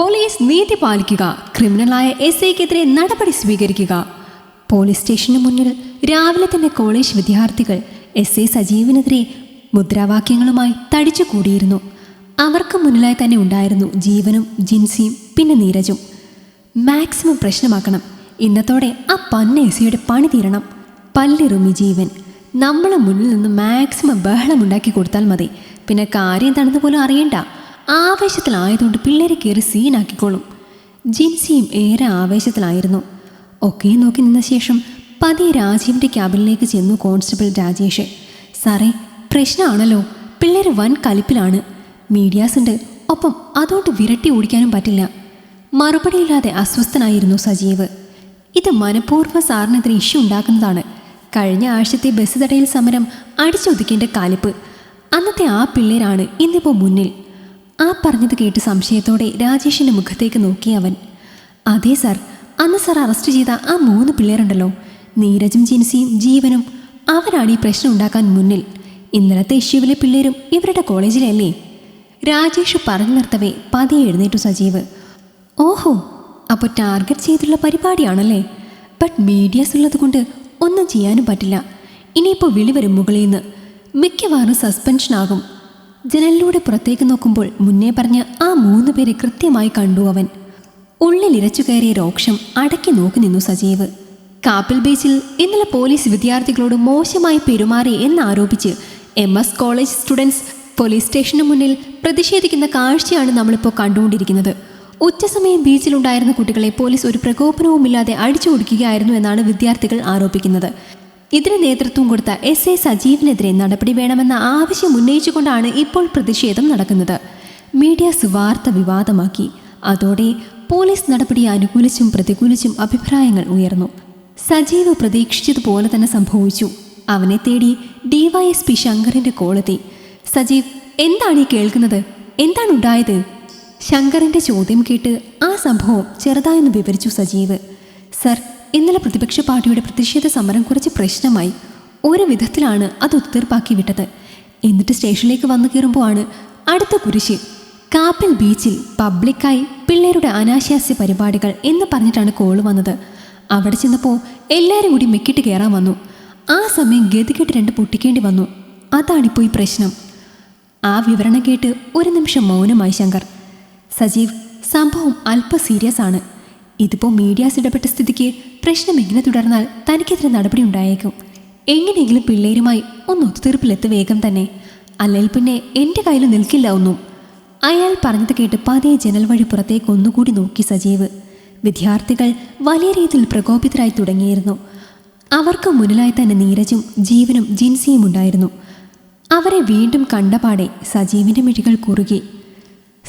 Police നീതി പാലിക്കുക. ക്രിമിനലായ S ഐക്കെതിരെ നടപടി സ്വീകരിക്കുക. പോലീസ് സ്റ്റേഷന് മുന്നിൽ രാവിലെ തന്നെ കോളേജ് വിദ്യാർത്ഥികൾ എസ് ഐ സജീവിനെതിരെ മുദ്രാവാക്യങ്ങളുമായി തടിച്ചു കൂടിയിരുന്നു. അവർക്ക് മുന്നിലായി തന്നെ ഉണ്ടായിരുന്നു ജീവനും ജിൻസിയും പിന്നെ നീരജും. മാക്സിമം പ്രശ്നമാക്കണം. ഇന്നത്തോടെ ആ പന്ന എസിയുടെ പണി തീരണം. പല്ലിറുമി ജീവൻ. നമ്മളെ മുന്നിൽ നിന്ന് മാക്സിമം ബഹളമുണ്ടാക്കി കൊടുത്താൽ മതി. പിന്നെ കാര്യം എന്താണെന്ന് പോലും അറിയണ്ട. ആവേശത്തിലായതുകൊണ്ട് പിള്ളേരെ കയറി സീനാക്കിക്കോളും. ജിൻസിയും ഏറെ ആവേശത്തിലായിരുന്നു. ഒക്കെ നോക്കി നിന്ന ശേഷം പതിയെ രാജീവിന്റെ ക്യാബിനിലേക്ക് ചെന്നു കോൺസ്റ്റബിൾ രാജേഷ്. സാറേ പ്രശ്നമാണല്ലോ പിള്ളേർ വൻ കലിപ്പിലാണ്. മീഡിയാസ് ഉണ്ട്. ഒപ്പം അതുകൊണ്ട് വിരട്ടി ഓടിക്കാനും പറ്റില്ല. മറുപടിയില്ലാതെ അസ്വസ്ഥനായിരുന്നു സജീവ്. ഇത് മനഃപൂർവ സാറിനെതിരെ ഇഷ്യൂ ഉണ്ടാക്കുന്നതാണ്. കഴിഞ്ഞ ആഴ്ചത്തെ ബസ് തടയിൽ സമരം അടിച്ചൊതുക്കേണ്ട കാലിപ്പ്. അന്നത്തെ ആ പിള്ളേരാണ് ഇന്നിപ്പോൾ മുന്നിൽ. ആ പറഞ്ഞത് കേട്ട് സംശയത്തോടെ രാജേഷിന്റെ മുഖത്തേക്ക് നോക്കി അവൻ. അതെ സർ അന്ന് സർ അറസ്റ്റ് ചെയ്ത ആ മൂന്ന് പിള്ളേരുണ്ടല്ലോ. നീരജും ജിൻസിയും ജീവനും അവരാണ് ഈ പ്രശ്നം ഉണ്ടാക്കാൻ മുന്നിൽ. ഇന്നലത്തെ ഇഷ്യൂവിലെ പിള്ളേരും ഇവരുടെ കോളേജിലല്ലേ? രാജേഷ് പറഞ്ഞു നിർത്തവേ പതിയെ എഴുന്നേറ്റു സജീവ്. ഓഹോ അപ്പോൾ ടാർഗറ്റ് ചെയ്തുള്ള പരിപാടിയാണല്ലേ? ബട്ട് മീഡിയാസ് ഉള്ളത് കൊണ്ട് ഒന്നും ചെയ്യാനും പറ്റില്ല. ഇനിയിപ്പോൾ വിളി വരും മുകളിൽ നിന്ന്. മിക്കവാറും സസ്പെൻഷനാകും. ജനലിലൂടെ പുറത്തേക്ക് നോക്കുമ്പോൾ മുന്നേ പറഞ്ഞ ആ മൂന്ന് പേരെ കൃത്യമായി കണ്ടു അവൻ. ഉള്ളിലിരച്ചു കയറിയ രോക്ഷം അടക്കി നോക്കി നിന്നു സജീവ്. കാപ്പിൽ ബീച്ചിൽ ഇന്നലെ പോലീസ് വിദ്യാർത്ഥികളോട് മോശമായി പെരുമാറി എന്നാരോപിച്ച് M S college students police സ്റ്റേഷന് മുന്നിൽ പ്രതിഷേധിക്കുന്ന കാഴ്ചയാണ് നമ്മളിപ്പോൾ കണ്ടുകൊണ്ടിരിക്കുന്നത്. ഉച്ചസമയം ബീച്ചിലുണ്ടായിരുന്ന കുട്ടികളെ പോലീസ് ഒരു പ്രകോപനവുമില്ലാതെ അടിച്ചു കൊടുക്കുകയായിരുന്നു എന്നാണ് വിദ്യാർത്ഥികൾ ആരോപിക്കുന്നത്. ഇതിന് നേതൃത്വം കൊടുത്ത എസ് എ സജീവിനെതിരെ നടപടി വേണമെന്ന ആവശ്യം ഉന്നയിച്ചുകൊണ്ടാണ് ഇപ്പോൾ പ്രതിഷേധം നടക്കുന്നത്. മീഡിയ സുവാർത്ത വിവാദമാക്കി. അതോടെ പോലീസ് നടപടി അനുകൂലിച്ചും പ്രതികൂലിച്ചും അഭിപ്രായങ്ങൾ ഉയർന്നു. സജീവ് പ്രതീക്ഷിച്ചതുപോലെ തന്നെ സംഭവിച്ചു. അവനെ തേടി ഡിവൈഎസ്പി ശങ്കറിന്റെ കോളെത്തി. സജീവ് എന്താണ് ഈ കേൾക്കുന്നത്? എന്താണ് ഉണ്ടായത്? ശങ്കറിന്റെ ചോദ്യം കേട്ട് ആ സംഭവം ചെറുതായൊന്ന് വിവരിച്ചു സജീവ്. സർ ഇന്നലെ പ്രതിപക്ഷ പാർട്ടിയുടെ പ്രതിഷേധ സമരം കുറച്ച് പ്രശ്നമായി. ഒരു വിധത്തിലാണ് അത് ഒത്തുതീർപ്പാക്കി വിട്ടത്. എന്നിട്ട് സ്റ്റേഷനിലേക്ക് വന്നു കയറുമ്പോഴാണ് അടുത്ത കുരിശ്. കാപ്പൽ ബീച്ചിൽ പബ്ലിക്കായി പിള്ളേരുടെ അനാശാസ്യ പരിപാടികൾ എന്ന് പറഞ്ഞിട്ടാണ് കോൾ വന്നത്. അവിടെ ചെന്നപ്പോൾ എല്ലാവരും കൂടി മെക്കിട്ട് കയറാൻ വന്നു. ആ സമയം ഗതികെട്ട് രണ്ട് പൊട്ടിക്കേണ്ടി വന്നു. അതാണിപ്പോൾ ഈ പ്രശ്നം. ആ വിവരണം കേട്ട് ഒരു നിമിഷം മൗനമായി ശങ്കർ. സജീവ് സംഭവം അല്പ സീരിയസ് ആണ്. ഇതിപ്പോൾ മീഡിയാസ് ഇടപെട്ട സ്ഥിതിക്ക് പ്രശ്നം എങ്ങനെ തുടർന്നാൽ തനിക്കെതിരെ നടപടി ഉണ്ടായേക്കും. എങ്ങനെയെങ്കിലും പിള്ളേരുമായി ഒന്ന് ഒത്തുതീർപ്പിലെത്ത് വേഗം തന്നെ. അല്ലെങ്കിൽ പിന്നെ എന്റെ കയ്യിൽ നിൽക്കില്ല ഒന്നും. അയാൾ പറഞ്ഞത് കേട്ട് പതിയെ ജനൽ വഴി പുറത്തേക്ക് ഒന്നുകൂടി നോക്കി സജീവ്. വിദ്യാർത്ഥികൾ വലിയ രീതിയിൽ പ്രകോപിതരായി തുടങ്ങിയിരുന്നു. അവർക്ക് മുന്നിലായി തന്നെ നീരജും ജീവനും ജിൻസിയും ഉണ്ടായിരുന്നു. അവരെ വീണ്ടും കണ്ടപാടെ സജീവിന്റെ മിഴികൾ കുറുകി.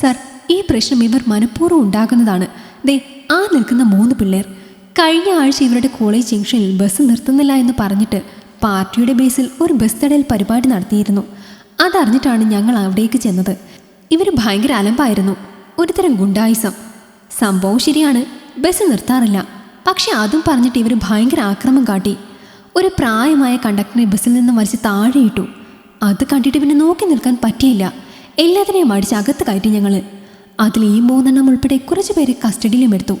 സർ ഈ പ്രശ്നം ഇവർ മനഃപൂർവം ഉണ്ടാകുന്നതാണ് ദേ ആ നിൽക്കുന്ന മൂന്ന് പിള്ളേർ കഴിഞ്ഞ ആഴ്ച ഇവരുടെ കോളേജ് ജംഗ്ഷനിൽ ബസ് നിർത്തുന്നില്ല എന്ന് പറഞ്ഞിട്ട് പാർട്ടിയുടെ ബേസിൽ ഒരു ബസ് തടയൽ പരിപാടി നടത്തിയിരുന്നു. അതറിഞ്ഞിട്ടാണ് ഞങ്ങൾ അവിടേക്ക് ചെന്നത്. ഇവർ ഭയങ്കര അലമ്പായിരുന്നു. ഒരുതരം ഗുണ്ടായിസം. സംഭവം ശരിയാണ് ബസ് നിർത്താറില്ല. പക്ഷെ അതും പറഞ്ഞിട്ട് ഇവർ ഭയങ്കര ആക്രമം കാട്ടി. ഒരു പ്രായമായ കണ്ടക്ടറെ ബസ്സിൽ നിന്ന് വലിച്ച് താഴെയിട്ടു അത് കണ്ടിട്ട് പിന്നെ നോക്കി നിൽക്കാൻ പറ്റിയില്ല. എല്ലാത്തിനെയും അടിച്ച് അകത്ത് കയറ്റി ഞങ്ങൾ അതിൽ ഈ മൂന്നെണ്ണം ഉൾപ്പെടെ കുറച്ച് പേരെ കസ്റ്റഡിയിലും എടുത്തു.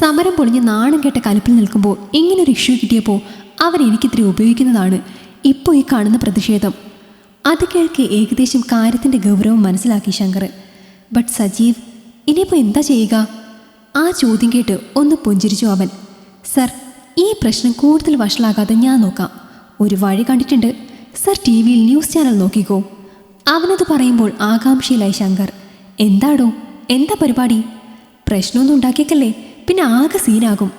സമരം പൊളിഞ്ഞ് നാണം കേട്ട കലിപ്പിൽ നിൽക്കുമ്പോൾ ഇങ്ങനൊരു ഇഷ്യൂ കിട്ടിയപ്പോൾ അവർ എനിക്കിത്തിരി ഉപയോഗിക്കുന്നതാണ്. ഇപ്പോൾ ഈ കാണുന്ന പ്രതിഷേധം. അത് കേൾക്കെ ഏകദേശം കാര്യത്തിന്റെ ഗൗരവം മനസ്സിലാക്കി ശങ്കർ. ബട്ട് സജീവ് ഇനിയിപ്പോൾ എന്താ ചെയ്യുക? ആ ചോദ്യം കേട്ട് ഒന്ന് പുഞ്ചിരിച്ചു അവൻ. സർ ഈ പ്രശ്നം കൂടുതൽ വഷളാകാതെ ഞാൻ നോക്കാം. ഒരു വഴി കണ്ടിട്ടുണ്ട്. സർ ടി വിയിൽ ന്യൂസ് ചാനൽ നോക്കിക്കോ. അവനത് പറയുമ്പോൾ ആകാംക്ഷയിലായി ശങ്കർ. എന്താടോ? എന്താ പരിപാടി? പ്രശ്നമൊന്നും ഉണ്ടാക്കിയേക്കല്ലേ? പിന്നെ ആകെ സീനാകും.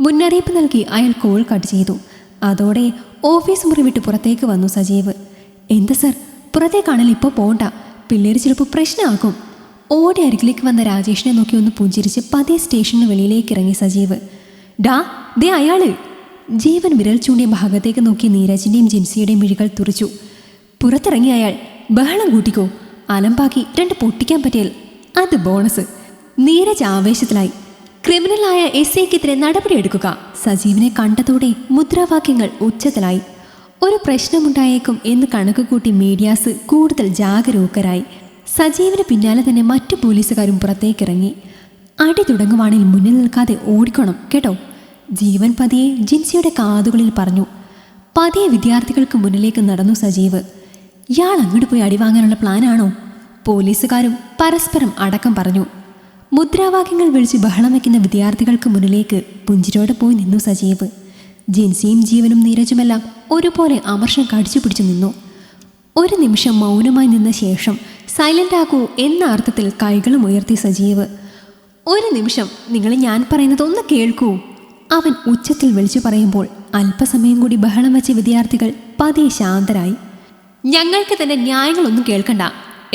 മുന്നറിയിപ്പ് നൽകി അയാൾ കോൾ കട്ട് ചെയ്തു. അതോടെ ഓഫീസ് മുറി വിട്ട് പുറത്തേക്ക് വന്നു സജീവ്. എന്താ സർ? പുറത്തേക്കാണെങ്കിൽ ഇപ്പോൾ പോണ്ട. പിള്ളേർ ചിലപ്പോൾ പ്രശ്നമാകും. ഓടി അരികിലേക്ക് വന്ന രാജേഷിനെ നോക്കി ഒന്ന് പുഞ്ചിരിച്ച് പതിയെ സ്റ്റേഷന് വെളിയിലേക്ക് ഇറങ്ങി സജീവ്. ഡാ ദേ അയാൾ. ജീവൻ വിരൽ ചൂണ്ടിയ ഭാഗത്തേക്ക് നോക്കി നീരജിന്റെയും ജിൻസിയുടെയും മിഴികൾ തുറച്ചു. പുറത്തിറങ്ങി അയാൾ. ബഹളം കൂട്ടിക്കോ. അലമ്പാക്കി രണ്ട് പൊട്ടിക്കാൻ പറ്റിയാൽ അത് ബോണസ്. നീരജ് ആവേശത്തിലായി. ക്രിമിനലായ എസ് ഐക്കെതിരെ നടപടിയെടുക്കുക സജീവിനെ കണ്ടതോടെ മുദ്രാവാക്യങ്ങൾ ഉച്ചത്തിലായി. ഒരു പ്രശ്നമുണ്ടായേക്കും എന്ന് കണക്കുകൂട്ടി മീഡിയാസ് കൂടുതൽ ജാഗരൂകരായി. സജീവിന് പിന്നാലെ തന്നെ മറ്റു പോലീസുകാരും പുറത്തേക്കിറങ്ങി. അടി തുടങ്ങുവാണെങ്കിൽ മുന്നിൽ നിൽക്കാതെ ഓടിക്കണം കേട്ടോ? ജീവൻ പതിയെ ജിൻസിയുടെ കാതുകളിൽ പറഞ്ഞു. പതിയെ വിദ്യാർത്ഥികൾക്ക് മുന്നിലേക്ക് നടന്നു സജീവ്. ഇയാൾ അങ്ങോട്ട് പോയി അടിവാങ്ങാനുള്ള പ്ലാനാണോ? പോലീസുകാരും പരസ്പരം അടക്കം പറഞ്ഞു. മുദ്രാവാക്യങ്ങൾ വിളിച്ച് ബഹളം വയ്ക്കുന്ന വിദ്യാർത്ഥികൾക്ക് മുന്നിലേക്ക് പുഞ്ചിരോടെ പോയി നിന്നു സജീവ്. ജിൻസിയും ജീവനും നീരജുമെല്ലാം ഒരുപോലെ അമർഷം കടിച്ചു പിടിച്ചു നിന്നു. ഒരു നിമിഷം മൗനമായി നിന്ന ശേഷം സൈലന്റ് ആക്കൂ എന്ന അർത്ഥത്തിൽ കൈകളും ഉയർത്തി സജീവ്. ഒരു നിമിഷം നിങ്ങൾ ഞാൻ പറയുന്നത് ഒന്ന് കേൾക്കൂ. അവൻ ഉച്ചത്തിൽ വിളിച്ചു പറയുമ്പോൾ അല്പസമയം കൂടി ബഹളം വെച്ച വിദ്യാർത്ഥികൾ പതിയെ ശാന്തരായി. ഞങ്ങൾക്ക് തന്നെ ന്യായങ്ങളൊന്നും കേൾക്കണ്ട.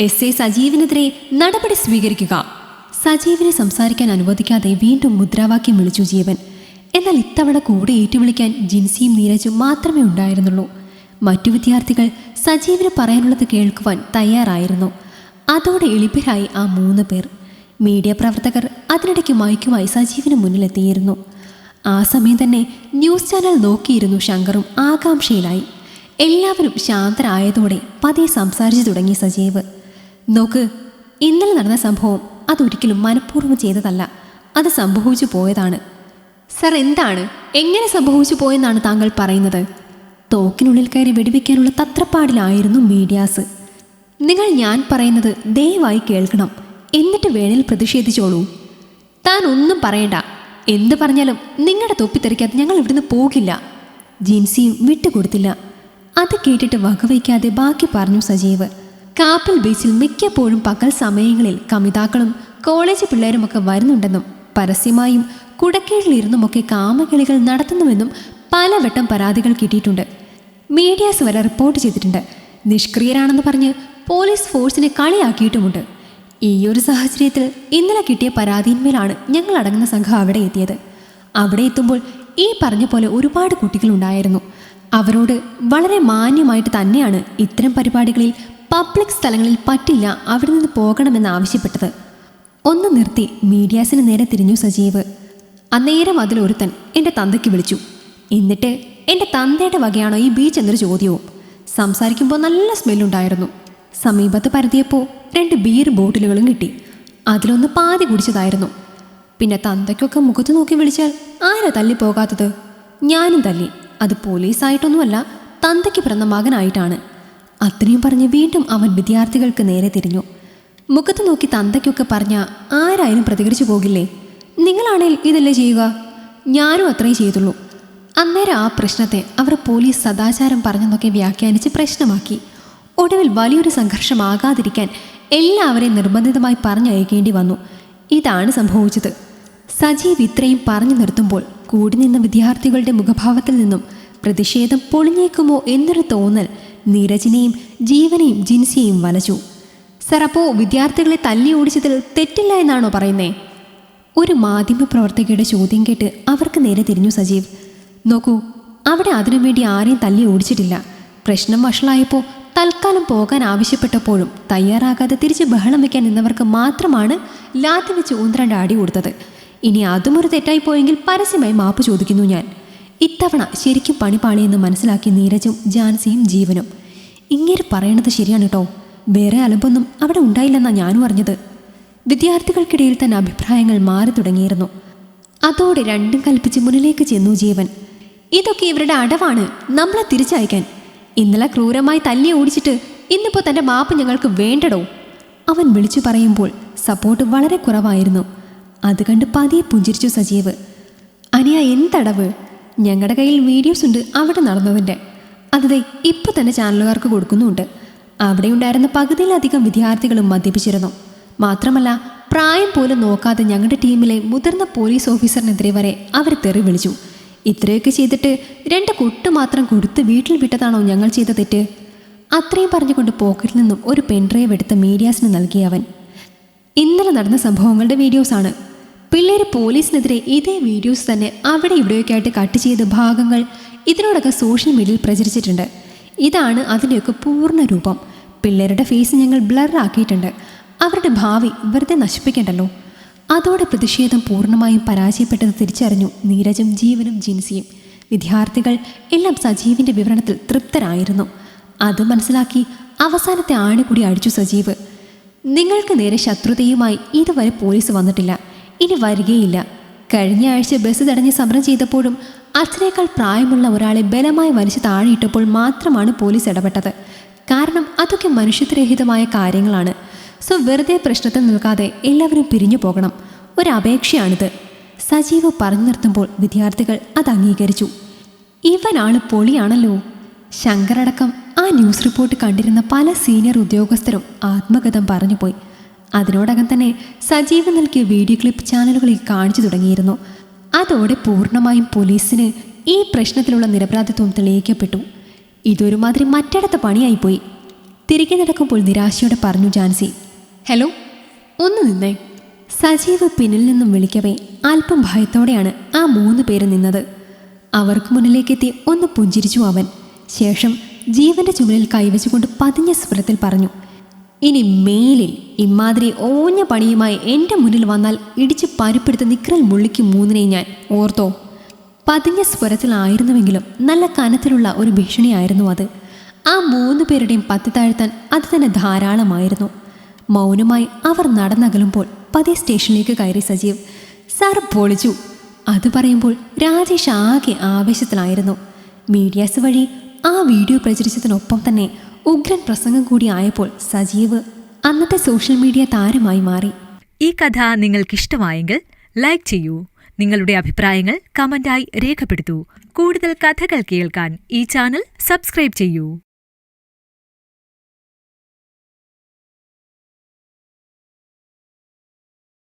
എസ് എ സജീവിനെതിരെ നടപടി സ്വീകരിക്കുക. സജീവിനെ സംസാരിക്കാൻ അനുവദിക്കാതെ വീണ്ടും മുദ്രാവാക്യം വിളിച്ചു ജീവൻ. എന്നാൽ ഇത്തവണ കൂടെ ഏറ്റുവിളിക്കാൻ ജിൻസിയും നീരജും മാത്രമേ ഉണ്ടായിരുന്നുള്ളൂ. മറ്റു വിദ്യാർത്ഥികൾ സജീവിന് പറയാനുള്ളത് കേൾക്കുവാൻ തയ്യാറായിരുന്നു. അതോടെ എളിപ്പരായി ആ മൂന്ന് പേർ. മീഡിയ പ്രവർത്തകർ അതിനിടയ്ക്ക് മയക്കുമായി സജീവിന് മുന്നിലെത്തിയിരുന്നു. ആ സമയം തന്നെ ന്യൂസ് ചാനൽ നോക്കിയിരുന്നു ശങ്കറും ആകാംക്ഷയിലായി. എല്ലാവരും ശാന്തരായതോടെ പതിയെ സംസാരിച്ചു തുടങ്ങി സജീവ്. നോക്ക് ഇന്നലെ നടന്ന സംഭവം അതൊരിക്കലും മനഃപൂർവം ചെയ്തതല്ല. അത് സംഭവിച്ചു പോയതാണ്. സർ എന്താണ്? എങ്ങനെ സംഭവിച്ചു പോയെന്നാണ് താങ്കൾ പറയുന്നത്? തോക്കിനുള്ളിൽ കയറി വെടിവെക്കാനുള്ള തത്രപ്പാടിലായിരുന്നു മീഡിയാസ്. നിങ്ങൾ ഞാൻ പറയുന്നത് ദയവായി കേൾക്കണം. എന്നിട്ട് വേണേൽ പ്രതിഷേധിച്ചോളൂ. താൻ ഒന്നും പറയണ്ട. എന്ത് പറഞ്ഞാലും നിങ്ങളുടെ തൊപ്പിത്തെറിക്കാതെ ഞങ്ങൾ ഇവിടുന്ന് പോകില്ല. ജിൻസിയും വിട്ടുകൊടുത്തില്ല. അത് കേട്ടിട്ട് വകവയ്ക്കാതെ ബാക്കി പറഞ്ഞു സജീവ്. കാപ്പൽ ബീച്ചിൽ മിക്കപ്പോഴും പകൽ സമയങ്ങളിൽ കമിതാക്കളും കോളേജ് പിള്ളേരുമൊക്കെ വരുന്നുണ്ടെന്നും പരസ്യമായും കുടക്കീഴിലിരുന്നുമൊക്കെ കാമകളികൾ നടത്തുന്നുവെന്നും പലവട്ടം പരാതികൾ കിട്ടിയിട്ടുണ്ട്. മീഡിയാസ് വരെ റിപ്പോർട്ട് ചെയ്തിട്ടുണ്ട്. നിഷ്ക്രിയരാണെന്ന് പറഞ്ഞ് പോലീസ് ഫോഴ്സിനെ കളിയാക്കിയിട്ടുമുണ്ട്. ഈ ഒരു സാഹചര്യത്തിൽ ഇന്നലെ കിട്ടിയ പരാതിയിന്മേലാണ് ഞങ്ങൾ അടങ്ങുന്ന സംഘം അവിടെ എത്തിയത്. അവിടെ എത്തുമ്പോൾ ഈ പറഞ്ഞ പോലെ ഒരുപാട് കുട്ടികളുണ്ടായിരുന്നു. അവരോട് വളരെ മാന്യമായിട്ട് തന്നെയാണ് ഇത്തരം പരിപാടികളിൽ പബ്ലിക് സ്ഥലങ്ങളിൽ പറ്റില്ല അവിടെ നിന്ന് പോകണമെന്ന് ആവശ്യപ്പെട്ടത്. ഒന്ന് നിർത്തി മീഡിയാസിന് നേരെ തിരിഞ്ഞു സജീവ്. അന്നേരം അതിലൊരുത്തൻ എന്റെ തന്തയ്ക്ക് വിളിച്ചു. എന്നിട്ട് എന്റെ തന്തയുടെ വകയാണോ ഈ ബീച്ച് എന്നൊരു ചോദ്യവും. സംസാരിക്കുമ്പോൾ നല്ല സ്മെല്ലുണ്ടായിരുന്നു. സമീപത്ത് പരതിയപ്പോൾ രണ്ട് ബീർ ബോട്ടിലുകളും കിട്ടി. അതിലൊന്ന് പാതി കുടിച്ചതായിരുന്നു. പിന്നെ തന്തയ്ക്കൊക്കെ മുഖത്ത് നോക്കി വിളിച്ചാൽ ആരാ തല്ലിപ്പോകാത്തത്? ഞാനും തല്ലി. അത് പോലീസായിട്ടൊന്നുമല്ല തന്തയ്ക്ക് പിറന്ന മകനായിട്ടാണ്. അത്രയും പറഞ്ഞ് വീണ്ടും അവൻ വിദ്യാർത്ഥികൾക്ക് നേരെ തിരിഞ്ഞു. മുഖത്ത് നോക്കി തന്തയ്ക്കൊക്കെ പറഞ്ഞ ആരായാലും പ്രതികരിച്ചു പോകില്ലേ? നിങ്ങളാണേൽ ഇതല്ലേ ചെയ്യുക? ഞാനും അത്രയും ചെയ്തുള്ളൂ. അന്നേരം ആ പ്രശ്നത്തെ അവർ പോലീസ് സദാചാരം പറഞ്ഞെന്നൊക്കെ വ്യാഖ്യാനിച്ച് പ്രശ്നമാക്കി. ഒടുവിൽ വലിയൊരു സംഘർഷമാകാതിരിക്കാൻ എല്ലാവരെയും നിർബന്ധിതമായി പറഞ്ഞയക്കേണ്ടി വന്നു. ഇതാണ് സംഭവിച്ചത്. സജീവ് ഇത്രയും പറഞ്ഞു നിർത്തുമ്പോൾ കൂടി നിന്ന വിദ്യാർത്ഥികളുടെ മുഖഭാവത്തിൽ നിന്നും പ്രതിഷേധം പൊളിഞ്ഞേക്കുമോ എന്നൊരു തോന്നൽ നീരജിനെയും ജീവനെയും ജിൻസിയെയും വലച്ചു. സർ വിദ്യാർത്ഥികളെ തല്ലി ഓടിച്ചതിൽ തെറ്റില്ല എന്നാണോ പറയുന്നേ? ഒരു മാധ്യമപ്രവർത്തകയുടെ ചോദ്യം കേട്ട് അവർക്ക് നേരെ തിരിഞ്ഞു സജീവ്. നോക്കൂ അവിടെ അതിനുവേണ്ടി ആരെയും തല്ലി ഓടിച്ചിട്ടില്ല. പ്രശ്നം വഷളായപ്പോൾ തൽക്കാലം പോകാൻ ആവശ്യപ്പെട്ടപ്പോഴും തയ്യാറാകാതെ തിരിച്ച് ബഹളം വയ്ക്കാൻ നിന്നവർക്ക് മാത്രമാണ് ലാത്തി വെച്ച് ഊന്ത്രണ്ട് അടി കൊടുത്തത്. ഇനി അതും ഒരു തെറ്റായി പോയെങ്കിൽ പരസ്യമായി മാപ്പ് ചോദിക്കുന്നു ഞാൻ. ഇത്തവണ ശരിക്കും പണിപാളിയെന്ന് മനസ്സിലാക്കി നീരജും ജാൻസിയും ജീവനും. ഇങ്ങനെ പറയണത് ശരിയാണ് കേട്ടോ വേറെ അലമ്പൊന്നും അവിടെ ഉണ്ടായില്ലെന്നാണ് ഞാനും അറിഞ്ഞത്. വിദ്യാർത്ഥികൾക്കിടയിൽ തന്നെ അഭിപ്രായങ്ങൾ മാറി തുടങ്ങിയിരുന്നു. അതോടെ രണ്ടും കൽപ്പിച്ച് മുന്നിലേക്ക് ചെന്നു ജീവൻ. ഇതൊക്കെ ഇവരുടെ അടവാണ്. നമ്മളെ തിരിച്ചയക്കാൻ. ഇന്നലെ ക്രൂരമായി തല്ലിയെ ഓടിച്ചിട്ട് ഇന്നിപ്പോൾ തന്റെ മാപ്പ് ഞങ്ങൾക്ക് വേണ്ടടോ? അവൻ വിളിച്ചു പറയുമ്പോൾ സപ്പോർട്ട് വളരെ കുറവായിരുന്നു. അത് കണ്ട് പതിയെ പുഞ്ചിരിച്ചു സജീവ്. അനിയ എന്തടവ്? ഞങ്ങളുടെ കയ്യിൽ വീഡിയോസ് ഉണ്ട് അവിടെ നടന്നതിന്റെ അതെ ഇപ്പോൾ തന്നെ ചാനലുകാർക്ക് കൊടുക്കുന്നുമുണ്ട്. അവിടെ ഉണ്ടായിരുന്ന പകുതിയിലധികം വിദ്യാർത്ഥികളും മദ്യപിച്ചിരുന്നു. മാത്രമല്ല പ്രായം പോലും നോക്കാതെ ഞങ്ങളുടെ ടീമിലെ മുതിർന്ന പോലീസ് ഓഫീസറിനെതിരെ വരെ അവർ തെറി വിളിച്ചു. ഇത്രയൊക്കെ ചെയ്തിട്ട് രണ്ട് കൊട്ട് മാത്രം കൊടുത്ത് വീട്ടിൽ വിട്ടതാണോ ഞങ്ങൾ ചെയ്ത തെറ്റ്? അത്രയും പറഞ്ഞുകൊണ്ട് പോക്കറ്റിൽ നിന്നും ഒരു പെൻഡ്രൈവ് എടുത്ത് മീഡിയാസിന് നൽകിയ അവൻ. ഇന്നലെ നടന്ന സംഭവങ്ങളുടെ വീഡിയോസാണ് പിള്ളേര് പോലീസിനെതിരെ ഇതേ വീഡിയോസ് തന്നെ അവിടെ ഇവിടെയൊക്കെ ആയിട്ട് കട്ട് ചെയ്ത ഭാഗങ്ങൾ ഇതിനോടൊക്കെ സോഷ്യൽ മീഡിയയിൽ പ്രചരിച്ചിട്ടുണ്ട്. ഇതാണ് അതിന്റെയൊക്കെ പൂർണ രൂപം. പിള്ളേരുടെ ഫേസ് ഞങ്ങൾ ബ്ലറാക്കിയിട്ടുണ്ട് അവരുടെ ഭാവി വെറുതെ നശിപ്പിക്കണ്ടല്ലോ. അതോടെ പ്രതിഷേധം പൂർണമായും പരാജയപ്പെട്ടത് തിരിച്ചറിഞ്ഞു നീരജും ജീവനും ജിൻസിയും. വിദ്യാർത്ഥികൾ എല്ലാം സജീവിന്റെ വിവരണത്തിൽ തൃപ്തരായിരുന്നു. അത് മനസ്സിലാക്കി അവസാനത്തെ ആണി കൂടി അടിച്ചു സജീവ്. നിങ്ങൾക്ക് നേരെ ശത്രുതയുമായി ഇതുവരെ പോലീസ് വന്നിട്ടില്ല. ഇനി വരികയില്ല. കഴിഞ്ഞ ആഴ്ച ബസ് തടഞ്ഞ് സമരം ചെയ്തപ്പോഴും അച്ഛനേക്കാൾ പ്രായമുള്ള ഒരാളെ ബലമായി വലിച്ചു താഴെയിട്ടപ്പോൾ മാത്രമാണ് പോലീസ് ഇടപെട്ടത്. കാരണം അതൊക്കെ മനുഷ്യത്വരഹിതമായ കാര്യങ്ങളാണ്. സോ വെറുതെ പ്രശ്നത്തിൽ നിൽക്കാതെ എല്ലാവരും പിരിഞ്ഞു പോകണം. ഒരു സജീവ് പറഞ്ഞു നിർത്തുമ്പോൾ വിദ്യാർത്ഥികൾ അത് അംഗീകരിച്ചു. ഇവനാണ് പൊളിയാണല്ലോ. ശങ്കരടക്കം ആ ന്യൂസ് റിപ്പോർട്ട് കണ്ടിരുന്ന പല സീനിയർ ഉദ്യോഗസ്ഥരും ആത്മകഥം പറഞ്ഞുപോയി. അതിനോടകം തന്നെ സജീവ് നൽകിയ വീഡിയോ ക്ലിപ്പ് ചാനലുകളിൽ കാണിച്ചു തുടങ്ങിയിരുന്നു. അതോടെ പൂർണമായും പോലീസിന് ഈ പ്രശ്നത്തിലുള്ള നിരപരാധിത്വം തെളിയിക്കപ്പെട്ടു. ഇതൊരുമാതിരി മറ്റിടത്തെ പണിയായിപ്പോയി. തിരികെ നടക്കുമ്പോൾ നിരാശയോടെ പറഞ്ഞു ജാൻസി ഹലോ ഒന്ന് നിന്നേ. സജീവ് പിന്നിൽ നിന്നും വിളിക്കവേ അല്പം ഭയത്തോടെയാണ് ആ മൂന്ന് പേര് നിന്നത്. അവർക്ക് മുന്നിലേക്കെത്തി ഒന്ന് പുഞ്ചിരിച്ചു അവൻ. ശേഷം ജീവന്റെ ചുമലിൽ കൈവച്ചുകൊണ്ട് പതിഞ്ഞ സ്വരത്തിൽ പറഞ്ഞു ഇനി മേലിൽ ഇമാതിരി ഓഞ്ഞ പണിയുമായി എന്റെ മുന്നിൽ വന്നാൽ ഇടിച്ച് പരിപ്പെടുത്ത് നിക്രൽ മുള്ളിക്ക് മൂന്നിനെ ഞാൻ. ഓർത്തോ? പതിഞ്ഞ സ്വരത്തിലായിരുന്നുവെങ്കിലും നല്ല കനത്തിലുള്ള ഒരു ഭീഷണിയായിരുന്നു അത്. ആ മൂന്ന് പേരുടെയും പത്തി താഴ്ത്താൻ അത് തന്നെ ധാരാളമായിരുന്നു. മൗനമായി അവർ നടന്നകലുമ്പോൾ പതിയെ സ്റ്റേഷനിലേക്ക് കയറി സജീവ് സാർ പൊളിച്ചു. അത് പറയുമ്പോൾ രാജേഷ് ആകെ ആവേശത്തിലായിരുന്നു. മീഡിയാസ് വഴി ആ വീഡിയോ പ്രചരിച്ചതിനൊപ്പം തന്നെ ഉഗ്രൻ പ്രസംഗം കൂടി ആയപ്പോൾ സജീവ് അന്നത്തെ സോഷ്യൽ മീഡിയ താരമായി മാറി. ഈ കഥ നിങ്ങൾക്കിഷ്ടമായെങ്കിൽ ലൈക്ക് ചെയ്യൂ. നിങ്ങളുടെ അഭിപ്രായങ്ങൾ കമന്റായി രേഖപ്പെടുത്തൂ. കൂടുതൽ കഥകൾ കേൾക്കാൻ ഈ ചാനൽ സബ്സ്ക്രൈബ് ചെയ്യൂ.